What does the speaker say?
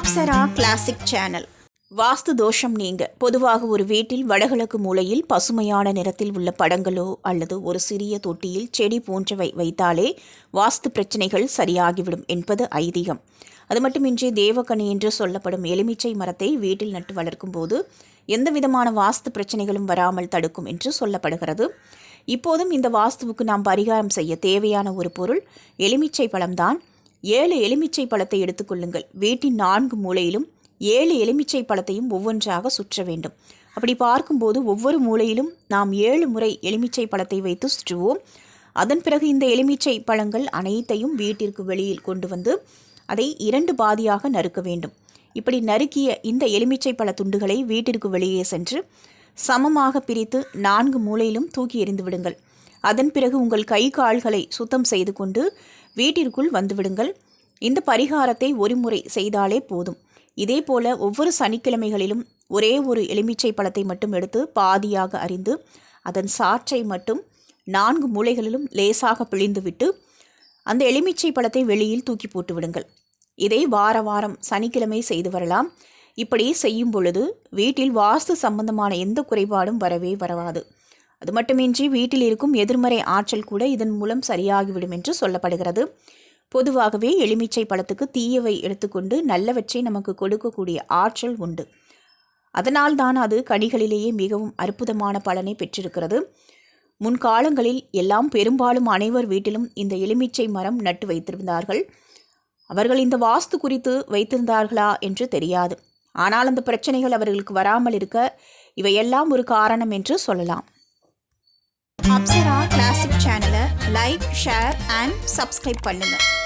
Apsara classic channel வாஸ்து தோஷம் நீங்க. பொதுவாக ஒரு வீட்டில் வடகிழக்கு மூலையில் பசுமையான நிறத்தில் உள்ள படங்களோ அல்லது ஒரு சிறிய தொட்டியில் செடி போன்றவை வைத்தாலே வாஸ்து பிரச்சனைகள் சரியாகிவிடும் என்பது ஐதீகம். அது மட்டுமின்றி தேவக்கணி என்று சொல்லப்படும் எலுமிச்சை மரத்தை வீட்டில் நட்டு வளர்க்கும் போது எந்த விதமான வாஸ்து பிரச்சனைகளும் வராமல் தடுக்கும் என்று சொல்லப்படுகிறது. இப்போதும் இந்த வாஸ்துவுக்கு நாம் பரிகாரம் செய்ய தேவையான ஒரு பொருள் எலுமிச்சை பழம்தான். ஏழு எலுமிச்சை பழத்தை எடுத்துக்கொள்ளுங்கள் வீட்டின் நான்கு மூலையிலும் ஏழு எலுமிச்சை பழத்தையும் ஒவ்வொன்றாக சுற்ற வேண்டும். அப்படி பார்க்கும்போது ஒவ்வொரு மூலையிலும் நாம் ஏழு முறை எலுமிச்சை பழத்தை வைத்து சுற்றுவோம். அதன் பிறகு இந்த எலுமிச்சை பழங்கள் அனைத்தையும் வீட்டிற்கு வெளியில் கொண்டு வந்து அதை இரண்டு பாதியாக நறுக்க வேண்டும். இப்படி நறுக்கிய இந்த எலுமிச்சை பழ துண்டுகளை வீட்டிற்கு வெளியே சென்று சமமாக பிரித்து நான்கு மூலையிலும் தூக்கி எறிந்து விடுங்கள். அதன் பிறகு உங்கள் கை கால்களை சுத்தம் செய்து கொண்டு வீட்டிற்குள் வந்துவிடுங்கள். இந்த பரிகாரத்தை ஒரு முறை செய்தாலே போதும். இதே போல ஒவ்வொரு சனிக்கிழமைகளிலும் ஒரே ஒரு எலுமிச்சை பழத்தை மட்டும் எடுத்து பாதியாக அறிந்து அதன் சாற்றை மட்டும் நான்கு மூலைகளிலும் லேசாக பிழிந்துவிட்டு அந்த எலுமிச்சை பழத்தை வெளியில் தூக்கி போட்டு விடுங்கள். இதை வார வாரம் சனிக்கிழமை செய்து வரலாம். இப்படி செய்யும் பொழுது வீட்டில் வாஸ்து சம்பந்தமான எந்த குறைபாடும் வரவே வரவாது அது மட்டுமின்றி வீட்டில் இருக்கும் எதிர்மறை ஆற்றல் கூட இதன் மூலம் சரியாகிவிடும் என்று சொல்லப்படுகிறது. பொதுவாகவே எலுமிச்சை பழத்துக்கு தீயவை எடுத்துக்கொண்டு நல்லவற்றை நமக்கு கொடுக்கக்கூடிய ஆற்றல் உண்டு. அதனால் தான் அது கனிகளிலேயே மிகவும் அற்புதமான பலனை பெற்றிருக்கிறது. முன்காலங்களில் எல்லாம் பெரும்பாலும் அனைவர் வீட்டிலும் இந்த எலுமிச்சை மரம் நட்டு வைத்திருந்தார்கள். அவர்கள் இந்த வாஸ்து குறித்து வைத்திருந்தார்களா என்று தெரியாது. ஆனால் அந்த பிரச்சனைகள் அவர்களுக்கு வராமல் இருக்க இவையெல்லாம் ஒரு காரணம் என்று சொல்லலாம். அப்சரா கிளாசிக் சேனலை லைக் ஷேர் அண்ட் சப்ஸ்கிரைப் பண்ணுங்கள்